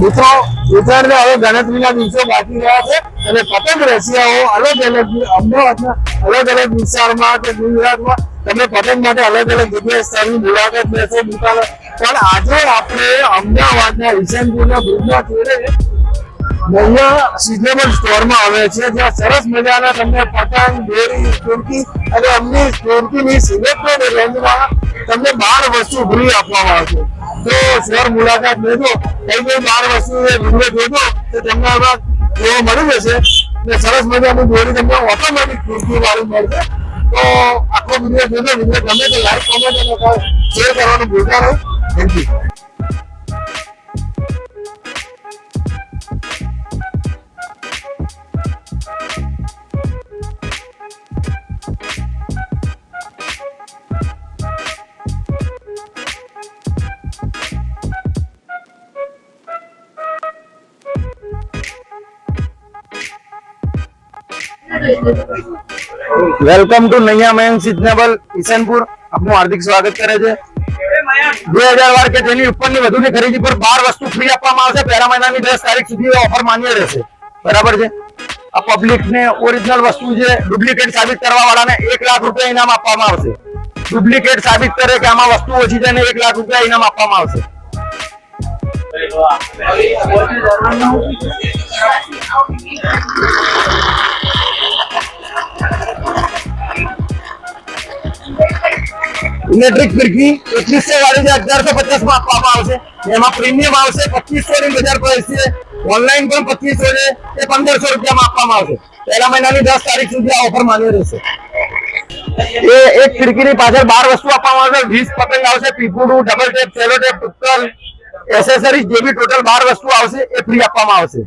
મિત્રો ઉત્તરાયણને હવે ગણતરીના દિવસો બાકી રહ્યા છે અને પતંગ રસિયાઓ અલગ અલગ અમદાવાદના અલગ અલગ વિસ્તારમાં કે ગુજરાતમાં તમે પતંગ માટે અલગ અલગ જગ્યાએ સ્થળની મુલાકાત લેશે દુકાનો પણ આજે આપણે અમદાવાદના ઈશાનપુરના બ્રિજના છેડે અહીંયા સિઝનેબલ સ્ટોરમાં આવે છે જ્યાં સરસ મજાના તમને પતંગ, દોરી ટોરકી અને અમની ટોરકીની સિલેક્ટેડ રેન્જમાં તમને બાર વસ્તુ ફ્રી આપવામાં આવશે. તો શહેર મુલાકાત લેજો કઈ કઈ બાર વસ્તુ વીડિયો જોજો, તો તમને એમાં જોવા મળી જશે. ને સરસ મજાની દોરી તમને ઓટોમેટિક ટોરકી વાળી મળશે. તો આખો વીડિયો જોજો. વીડિયો ગમે તો લાઈક કોમેન્ટ અને શેર કરવાનું ભૂલતા નહીં થેન્ક યુ વેલકમ ટુ નૈયા મયંક સિઝનેબલ ઈશનપુર આપનું હાર્દિક સ્વાગત કરે છે. બે હજાર વાર કે તેની ઉપરની વધુની ખરીદી પર બાર વસ્તુ ફ્રી આપવામાં આવશે. પહેલા મહિનાની દસ તારીખ સુધી ઓફર માન્ય રહેશે. બરાબર છે? આ પબ્લિક ને ઓરિજિનલ વસ્તુ છે ડુપ્લિકેટ સાબિત કરવા વાળાને એક લાખ રૂપિયા ઇનામ આપવામાં આવશે. ડુપ્લિકેટ સાબિત કરે કે આમાં વસ્તુ ઓછી છે ને એક લાખ રૂપિયા ઇનામ આપવામાં આવશે. ઇલેક્ટ્રિક ફિરકી એકવીસો વાળી જે અગિયારસો પચાસમાં આપવામાં આવશે. એમાં પ્રીમિયમ આવશે પચીસો ની બજાર પ્રાઇસ છે. ઓનલાઈન પણ પચીસો છે. એ પંદરસો રૂપિયામાં આપવામાં આવશે. પહેલા મહિનાની દસ તારીખ સુધી આ ઓફર માન્ય રહેશે. એ એક ખીડકીની પાછળ બાર વસ્તુ આપવામાં આવશે. વીસ પતંગ આવશે, પીપુડું ડબલ ટેપ સેલો ટેપ ટુક્કલ એસેસરીઝ બી ટોટલ બાર વસ્તુ આવશે, એ ફ્રી આપવામાં આવશે.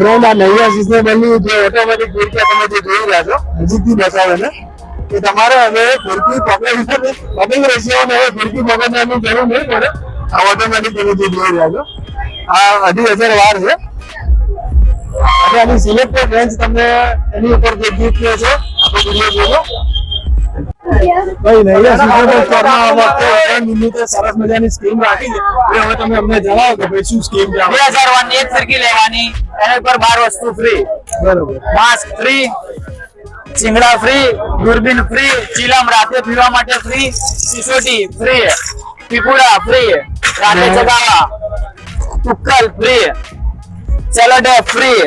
ફ્રેન્ડ આ નૈયા સિઝનેબલની જે ઓટોમેટિક ખિડકી તમે જે જોઈ રહ્યા છો નજીકથી બતાવે ને કે તમારે હવે ખિડકી પકડી રસીઓને હવે ખિડકી પકડવાની જરૂર નહીં પડે. આ ઓટોમેટિક એવી જોઈ રહ્યા આ અઢી હજાર વાર છે. અને આની સિલેક્ટેડ રેન્જ તમને એની ઉપર જે ગીત છે આપણે વીડિયો જોજો વખતે સરસ મજાની સ્કીમ રાખી છે. હવે તમે અમને જણાવો કે ભાઈ શું સ્કીમ છે બે આ? હજાર વારની એક ફિરકી લેવાની. એની પર બાર વસ્તુ ફ્રી બરોબર. માસ્ક ફ્રી સિંગડા ફ્રી દૂરબીન ફ્રી ચીલામ રાતે પીવા માટે ફ્રી સિસોટી ફ્રી પીપુડા ફ્રી રાતે ચગાવા ટુક્કલ free cello free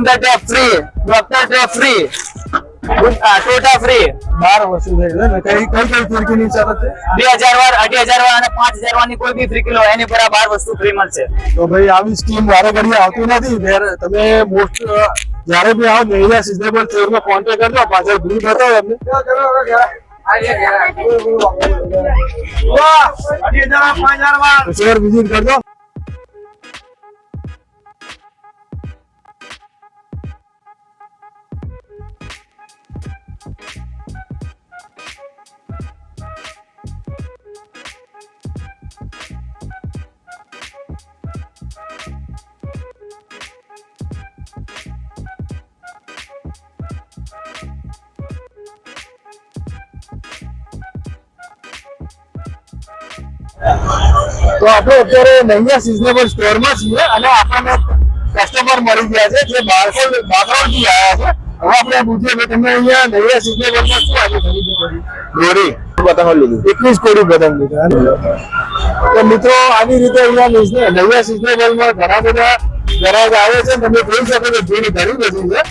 tape free doctor tape free ટોટા free બાર વસ્તુ ને કઈ કઈ કઈ ફિરકીની શરત છે? બે હજાર વાર અઢી હજાર વાર અને પાંચ હજાર વારની કોઈ બી ફ્રી કિલો એની પર આ બાર વસ્તુ ફ્રી મળશે. તો ભાઈ આવી સ્કીમ વારે ઘડી આવતી નથી તમે મોસ્ટ જ્યારે બી આવો નૈયા સિઝનેબલ સ્ટોરમાં કોન્ટેક્ટ કરજો પાછળ ભૂલ બતાવો એમને. શેર વિઝિટ કરજો તો આપણે અત્યારે નૈયા સિઝનેબલ સ્ટોરમાં છીએ અને આપણને કસ્ટમર મળી ગયા છે જે બાળકો બાકરોડથી આવ્યા છે. હવે આપણે પૂછીએ કે તમે અહીંયા નૈયા સિઝનેબલમાં શું આજે ખરીદી કરી? દોરી. પતંગો લીધી? એકવીસ કોડી પતંગ લીધા. તો મિત્રો આવી રીતે અહીંયા નૈયા સિઝનેબલમાં ઘણા બધા ગ્રાહક આવે છે. તમે જોઈ શકો છો ભીડ ઘણી બધી છે.